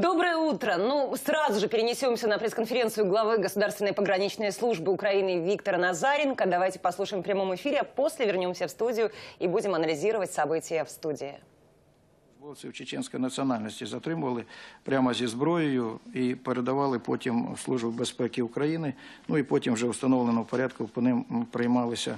Доброе утро. Ну, сразу же перенесемся на пресс-конференцию главы Государственной пограничной службы Украины Виктора Назаренко. Давайте послушаем в прямом эфире, а после вернемся в студию и будем анализировать события в студии. Службовців чеченської національності затримували прямо зі зброєю і передавали потім в Службу безпеки України. Ну і потім вже встановлено в порядку по ним приймалися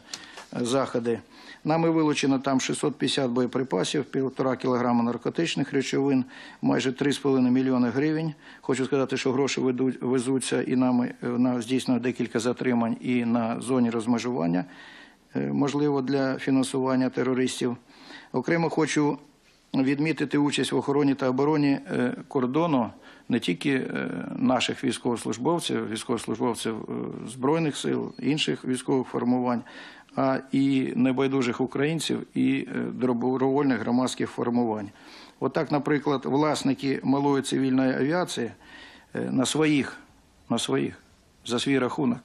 е, заходи. Нами вилучено там 650 боєприпасів, півтора кілограма наркотичних речовин, майже 3,5 мільйони гривень. Хочу сказати, що гроші везуться і нами е, на здійснено декілька затримань і на зоні розмежування, е, можливо, для фінансування терористів. Окремо хочу відмітити участь в охороні та обороні е, кордону не тільки е, наших військовослужбовців, військовослужбовців е, Збройних сил, інших військових формувань, а і небайдужих українців і добровольних громадських формувань. Отак, наприклад, власники малої цивільної авіації на своїх, на своїх за свій рахунок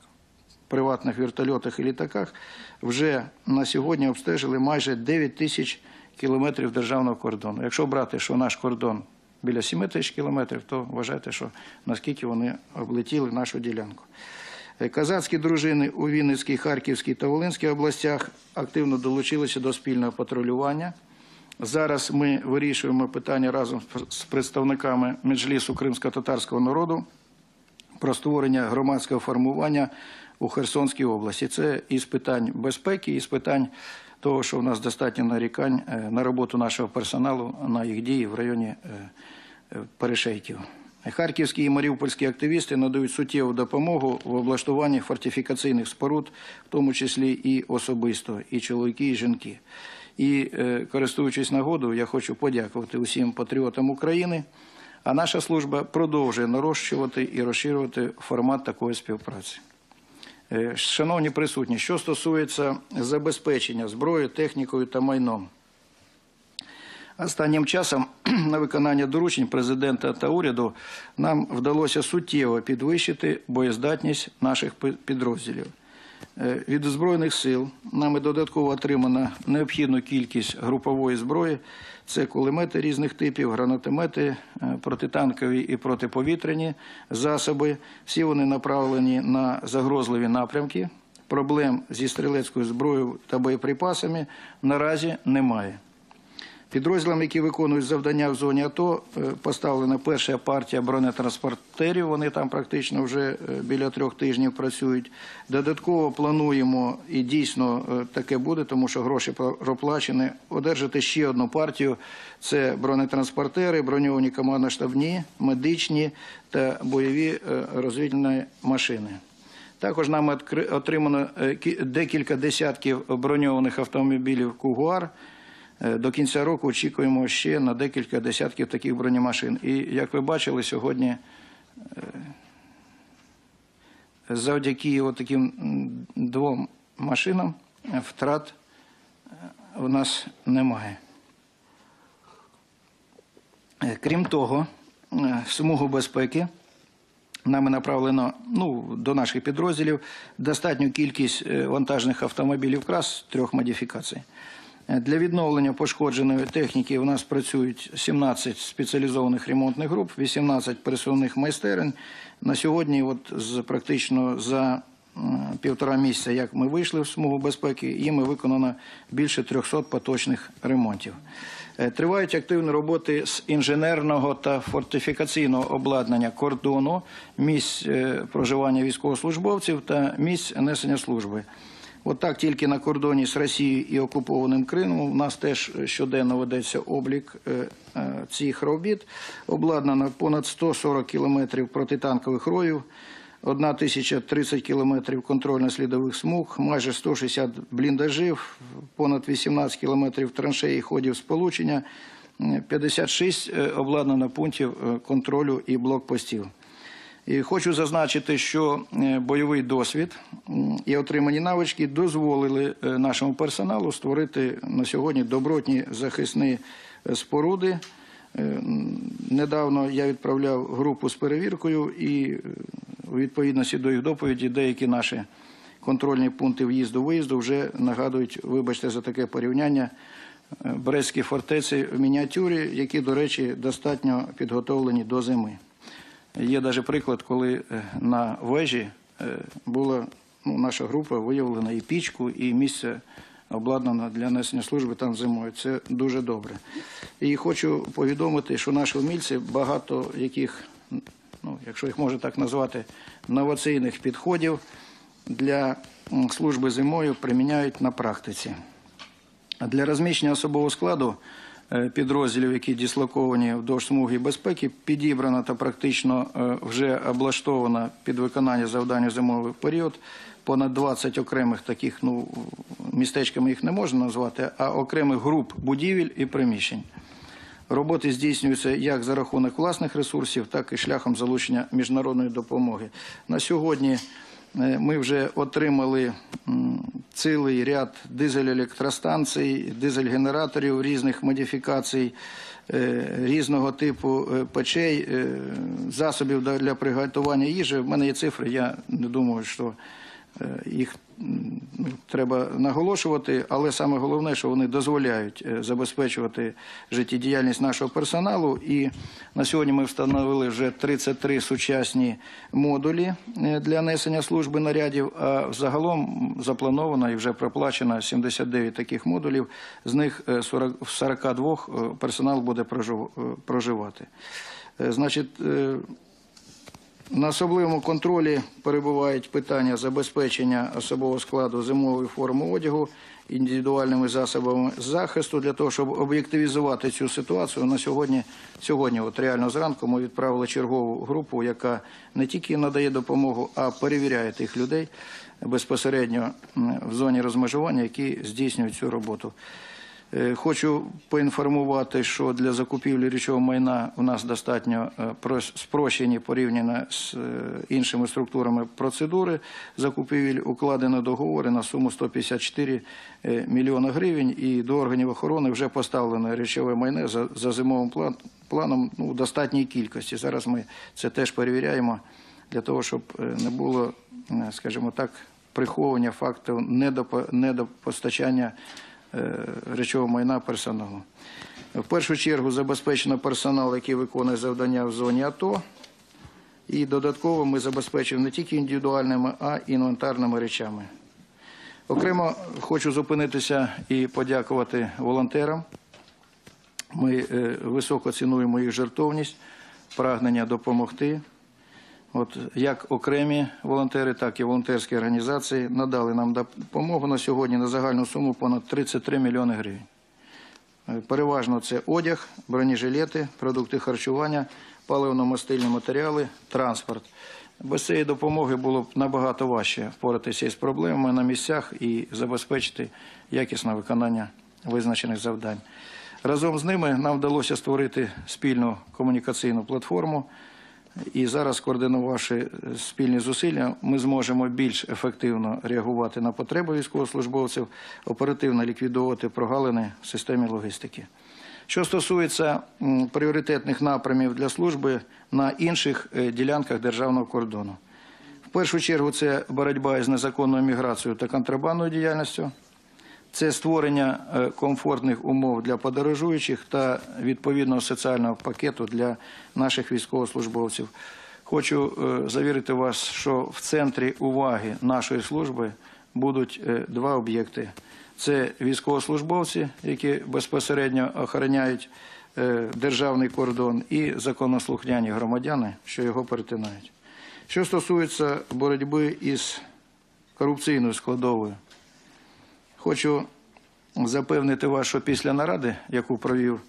приватних вертольотах і літаках вже на сьогодні обстежили майже 9 тисяч кілометрів державного кордону. Якщо брати, що наш кордон біля 7 тисяч кілометрів, то вважайте, що наскільки вони облетіли нашу ділянку. Е, Казацькі дружини у Вінницькій, Харківській та Волинській областях активно долучилися до спільного патрулювання. Зараз ми вирішуємо питання разом з представниками Меджлісу кримсько-татарського народу про створення громадського формування у Херсонській області. Це із питань безпеки, і з питань того, що в нас достатньо нарікань е, на роботу нашого персоналу, на їх дії в районі е, перешейків. Харківські і маріупольські активісти надають суттєву допомогу в облаштуванні фортифікаційних споруд, в тому числі і особисто, і чоловіки, і жінки. І е, користуючись нагодою, я хочу подякувати усім патріотам України. А наша служба продовжує нарощувати і розширювати формат такої співпраці. Е, Шановні присутні, що стосується забезпечення зброєю, технікою та майном. Останнім часом на виконання доручень президента та уряду нам вдалося суттєво підвищити боєздатність наших підрозділів. Е, Від Збройних сил нами додатково отримано необхідну кількість групової зброї. Це кулемети різних типів, гранатомети, е, протитанкові і протиповітряні засоби. Всі вони направлені на загрозливі напрямки. Проблем зі стрілецькою зброєю та боєприпасами наразі немає. Підрозділам, які виконують завдання в зоні АТО, е, поставлена перша партія бронетранспортерів. Вони там практично вже е, біля трьох тижнів працюють. Додатково плануємо, і дійсно е, таке буде, тому що гроші проплачені, одержати ще одну партію. Це бронетранспортери, броньовані командно-штабні, медичні та бойові розвідувальні машини. Також нам отримано декілька десятків броньованих автомобілів Кугуар. Е, До кінця року очікуємо ще на декілька десятків таких бронемашин. І як ви бачили, сьогодні е, завдяки таким двом машинам е, втрат у нас немає. Крім того, в смугу безпеки нами направлено ну, до наших підрозділів достатню кількість вантажних автомобілів КРАС трьох модифікацій. Для відновлення пошкодженої техніки у нас працюють 17 спеціалізованих ремонтних груп, 18 пересувних майстерень. На сьогодні, от з практично за півтора місяця, як ми вийшли в смугу безпеки, їми виконано більше 300 поточних ремонтів. Е, Тривають активні роботи з інженерного та фортифікаційного обладнання кордону, місць е, проживання військовослужбовців та місць несення служби. От так тільки на кордоні з Росією і окупованим Кримом у нас теж щоденно ведеться облік е, е, цих робіт. Обладнано понад 140 кілометрів протитанкових роїв, 1030 кілометрів контрольно-слідових смуг, майже 160 бліндажів, понад 18 кілометрів траншеї ходів сполучення, е, 56 е, обладнано пунктів контролю і блокпостів. І хочу зазначити, що е, бойовий досвід і отримані навички дозволили е, нашому персоналу створити на сьогодні добротні захисні е, споруди. Недавно я відправляв групу з перевіркою і у відповідності до їх доповіді деякі наші контрольні пункти в'їзду-виїзду вже нагадують, вибачте за таке порівняння, Брестські фортеці в мініатюрі, які, до речі, достатньо підготовлені до зими. Є навіть приклад, коли е, на вежі е, була ну, наша група виявлена і пічку, і місце обладнано для несення служби там зимою. Це дуже добре. І хочу повідомити, що наші вмільці багато яких, ну, якщо їх можна так назвати, новаційних підходів для служби зимою приміняють на практиці. Для розміщення особового складу підрозділів, які дислоковані вдовж смуги безпеки, підібрано та практично е, вже облаштовано під виконання завдань у зимовий період. Понад 20 окремих таких, ну містечками їх не можна назвати, а окремих груп будівель і приміщень. Роботи здійснюються як за рахунок власних ресурсів, так і шляхом залучення міжнародної допомоги. На сьогодні е, ми вже отримали цілий ряд дизель-електростанцій, дизель-генераторів різних модифікацій, е, різного типу е, печей, е, засобів для- приготування їжі. В мене є цифри, я не думаю, що е, їх ну, треба наголошувати, але саме головне, що вони дозволяють е, забезпечувати життєдіяльність нашого персоналу. І на сьогодні ми встановили вже 33 сучасні модулі е, для несення служби нарядів. А загалом заплановано і вже проплачено 79 таких модулів. З них е, 40 в 42 е, персонал буде прожив- е, проживати. Е, Значить, е, на особливому контролі перебувають питання забезпечення особового складу зимової форми одягу, індивідуальними засобами захисту для того, щоб об'єктивізувати цю ситуацію. На сьогодні, сьогодні, от реально зранку, ми відправили чергову групу, яка не тільки надає допомогу, а перевіряє тих людей безпосередньо в зоні розмежування, які здійснюють цю роботу. Е, Хочу поінформувати, що для закупівлі річового майна у нас достатньо е, спрощені порівняно з е, іншими структурами процедури закупівель. Укладено договори на суму 154 е, мільйона гривень, і до органів охорони вже поставлено річове майне за, зимовим план, планом ну, в достатній кількості. Зараз ми це теж перевіряємо для того, щоб не було, скажімо так, приховування факту недопо- недопостачання речового майна персоналу. В першу чергу забезпечено персонал, який виконує завдання в зоні АТО. І додатково ми забезпечуємо не тільки індивідуальними, а й інвентарними речами. Окремо хочу зупинитися і подякувати волонтерам. Ми е, високо цінуємо їх жертовність, прагнення допомогти. От як окремі волонтери, так і волонтерські організації надали нам допомогу на сьогодні на загальну суму понад 33 мільйони гривень. Е, Переважно це одяг, бронежилети, продукти харчування, паливно-мастильні матеріали, транспорт. Без цієї допомоги було б набагато важче впоратися із проблемами на місцях і забезпечити якісне виконання визначених завдань. Разом з ними нам вдалося створити спільну комунікаційну платформу. І зараз, координувавши е, спільні зусилля, ми зможемо більш ефективно реагувати на потреби військовослужбовців, оперативно ліквідовувати прогалини в системі логістики. Що стосується пріоритетних напрямів для служби на інших е, ділянках державного кордону, в першу чергу це боротьба із незаконною міграцією та контрабандною діяльністю. Це створення е, комфортних умов для подорожуючих та відповідного соціального пакету для наших військовослужбовців. Хочу е, завірити вас, що в центрі уваги нашої служби будуть е, два об'єкти: це військовослужбовці, які безпосередньо охороняють державний кордон, і законослухняні громадяни, що його перетинають. Що стосується боротьби із корупційною складовою, Хочу запевнити вас, що після наради, яку провів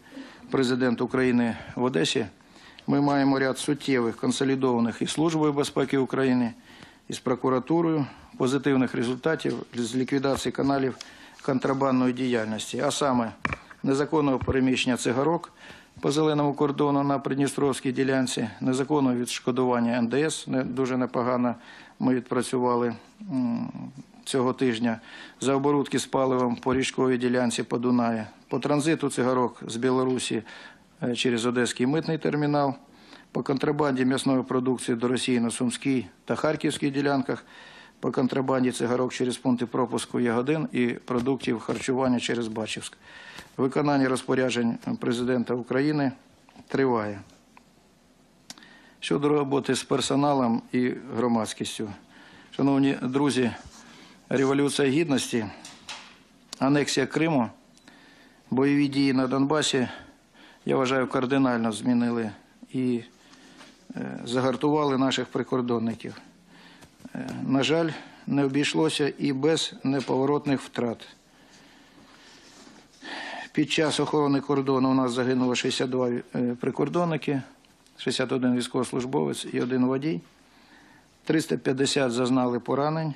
президент України в Одесі, ми маємо ряд суттєвих консолідованих із Службою безпеки України, із прокуратурою позитивних результатів з ліквідації каналів контрабандної діяльності, а саме незаконного переміщення цигарок по зеленому кордону на Придністровській ділянці, незаконного відшкодування НДС. Не дуже непогано ми відпрацювали цього тижня. За оборудки з паливом по річковій ділянці по Дунаю, по транзиту цигарок з Білорусі е, через Одеський митний термінал, по контрабанді м'ясної продукції до Росії на Сумській та Харківській ділянках, по контрабанді цигарок через пункти пропуску Ягодин і продуктів харчування через Бачівськ. Виконання розпоряджень президента України триває. Щодо роботи з персоналом і громадськістю. Шановні друзі, Революція Гідності, анексія Криму, бойові дії на Донбасі, я вважаю, кардинально змінили і е, загартували наших прикордонників. Е, На жаль, не обійшлося і без неповоротних втрат. Під час охорони кордону у нас загинуло 62 е, прикордонники, 61 військовослужбовець і один водій. 350 зазнали поранень,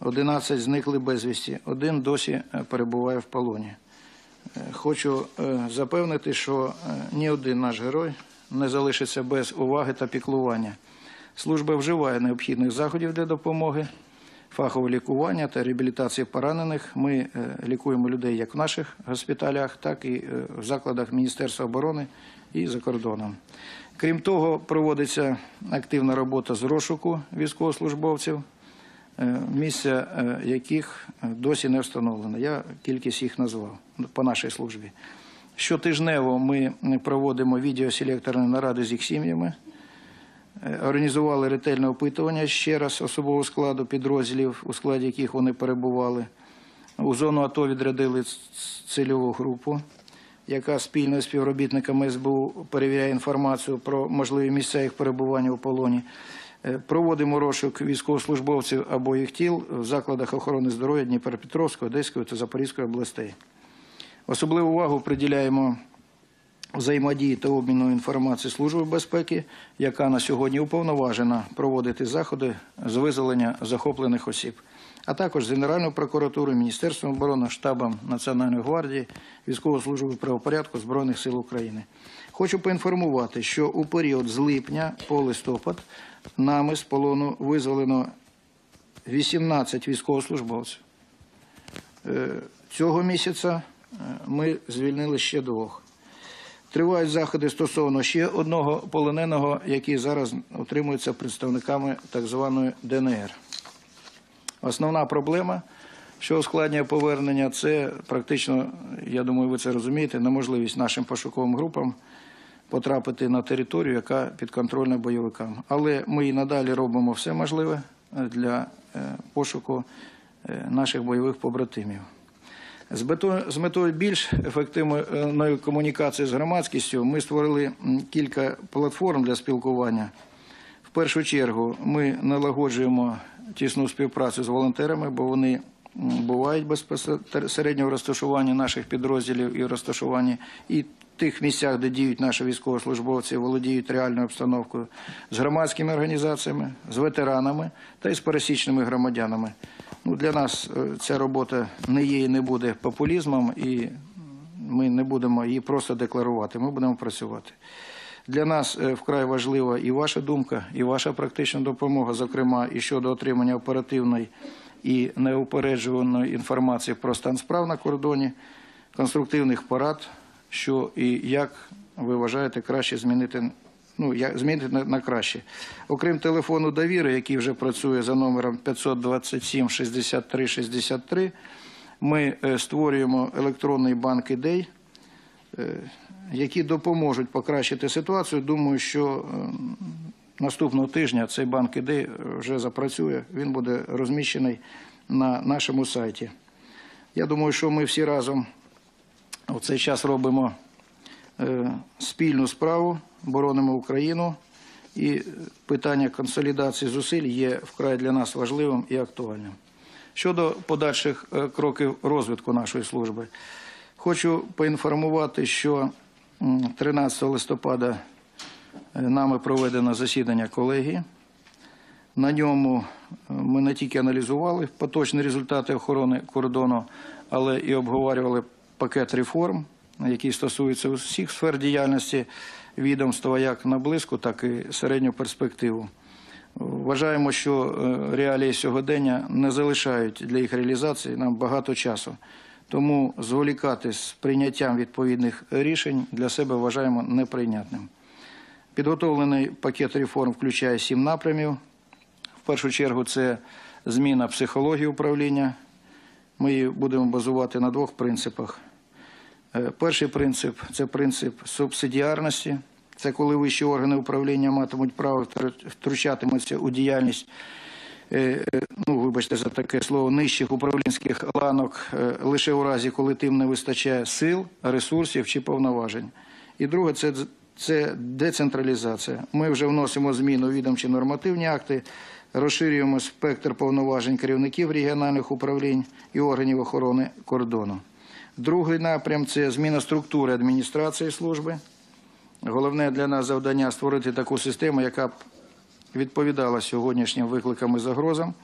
11 зникли безвісті, один досі е, перебуває в полоні. Хочу запевнити, що ні один наш герой не залишиться без уваги та піклування. Служба вживає необхідних заходів для допомоги, фахового лікування та реабілітації поранених. Ми е, лікуємо людей як в наших госпіталях, так і е, в закладах Міністерства оборони і за кордоном. Крім того, проводиться активна робота з розшуку військовослужбовців, е, місця яких досі не встановлено. Я кількість їх назвав по нашій службі. Щотижнево ми проводимо відеоселекторні наради з їх сім'ями. Е, Організували ретельне опитування ще раз особового складу підрозділів, у складі яких вони перебували. У зону АТО відрядили цільову групу, яка спільно з співробітниками СБУ перевіряє інформацію про можливі місця їх перебування у полоні. Е, Проводимо розшук військовослужбовців або їх тіл в закладах охорони здоров'я Дніпропетровської, Одеської та Запорізької областей. Особливу увагу приділяємо взаємодії та обміну інформації Служби безпеки, яка на сьогодні уповноважена проводити заходи з визволення захоплених осіб, а також з Генеральною прокуратурою, Міністерством оборони, штабом Національної гвардії, військової служби правопорядку Збройних сил України. Хочу поінформувати, що у період з липня по листопад нами з полону визволено 18 військовослужбовців. Е, Цього місяця е, ми звільнили ще двох. Тривають заходи стосовно ще одного полоненого, який зараз отримується представниками так званої ДНР. Основна проблема, що ускладнює повернення, це практично, я думаю, ви це розумієте, неможливість нашим пошуковим групам потрапити на територію, яка підконтрольна бойовикам. Але ми і надалі робимо все можливе для е, пошуку е, наших бойових побратимів. З метою, більш ефективної комунікації з громадськістю ми створили кілька платформ для спілкування. В першу чергу ми налагоджуємо тісну співпрацю з волонтерами, бо вони бувають безпосередньо в розташуванні наших підрозділів і розташуванні і тих місцях, де діють наші військовослужбовці, володіють реальною обстановкою, з громадськими організаціями, з ветеранами та й з пересічними громадянами. Ну, для нас е, ця робота не є і не буде популізмом, і ми не будемо її просто декларувати, ми будемо працювати. Для нас е, вкрай важлива і ваша думка, і ваша практична допомога, зокрема, і щодо отримання оперативної і неупереджуваної інформації про стан справ на кордоні, конструктивних порад, що і як ви вважаєте краще змінити ну, як змінити на, на краще. Окрім телефону довіри, який вже працює за номером 527 63 63, ми е, створюємо електронний банк ідей, е, які допоможуть покращити ситуацію. Думаю, що е, наступного тижня цей банк ідей вже запрацює, він буде розміщений на нашому сайті. Я думаю, що ми всі разом в цей час робимо е, спільну справу, боронимо Україну, і питання консолідації зусиль є вкрай для нас важливим і актуальним. Щодо подальших е, кроків розвитку нашої служби, хочу поінформувати, що 13 листопада е, нами проведено засідання колегії. На ньому е, ми не тільки аналізували поточні результати охорони кордону, але і обговорювали пакет реформ, які стосуються усіх сфер діяльності відомства як на близьку, так і середню перспективу. Вважаємо, що е, реалії сьогодення не залишають для їх реалізації нам багато часу. Тому зволікати з прийняттям відповідних рішень для себе вважаємо неприйнятним. Підготовлений пакет реформ включає сім напрямів. В першу чергу це зміна психології управління. Ми її будемо базувати на двох принципах. Е, Перший принцип це принцип субсидіарності. Це коли вищі органи управління матимуть право втру- втручатимуться у діяльність, е, е, ну вибачте за таке слово, нижчих управлінських ланок лише у разі, коли тим не вистачає сил, ресурсів чи повноважень. І друге це, це децентралізація. Ми вже вносимо зміни у відомчі нормативні акти, розширюємо спектр повноважень керівників регіональних управлінь і органів охорони кордону. Другий напрям це зміна структури адміністрації служби. Головне для нас завдання створити таку систему, яка б відповідала сьогоднішнім викликам і загрозам,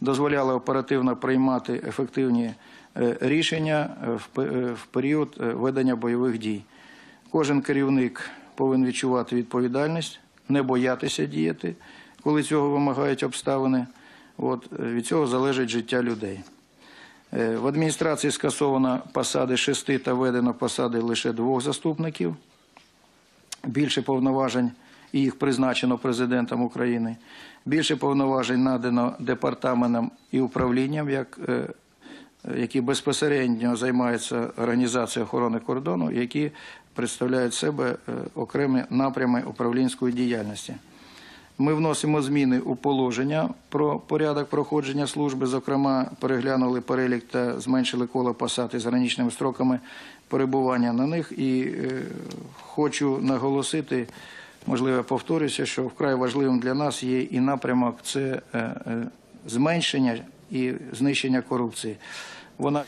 дозволяла оперативно приймати ефективні е, рішення е, е, в період ведення бойових дій. Кожен керівник повинен відчувати відповідальність, не боятися діяти, коли цього вимагають обставини. От, від цього залежить життя людей. Е, В адміністрації скасовано посади шести та введено посади лише двох заступників. Більше повноважень і їх призначено президентом України. Більше повноважень надано департаментам і управлінням, як, е, які безпосередньо займаються організацією охорони кордону, які представляють себе е, окремі напрями управлінської діяльності. Ми вносимо зміни у положення про порядок проходження служби. Зокрема, переглянули перелік та зменшили коло посад із граничними строками перебування на них. І е, хочу наголосити, можливо, повторюся, що вкрай важливим для нас є і напрямок це е, е, зменшення і знищення корупції. Вона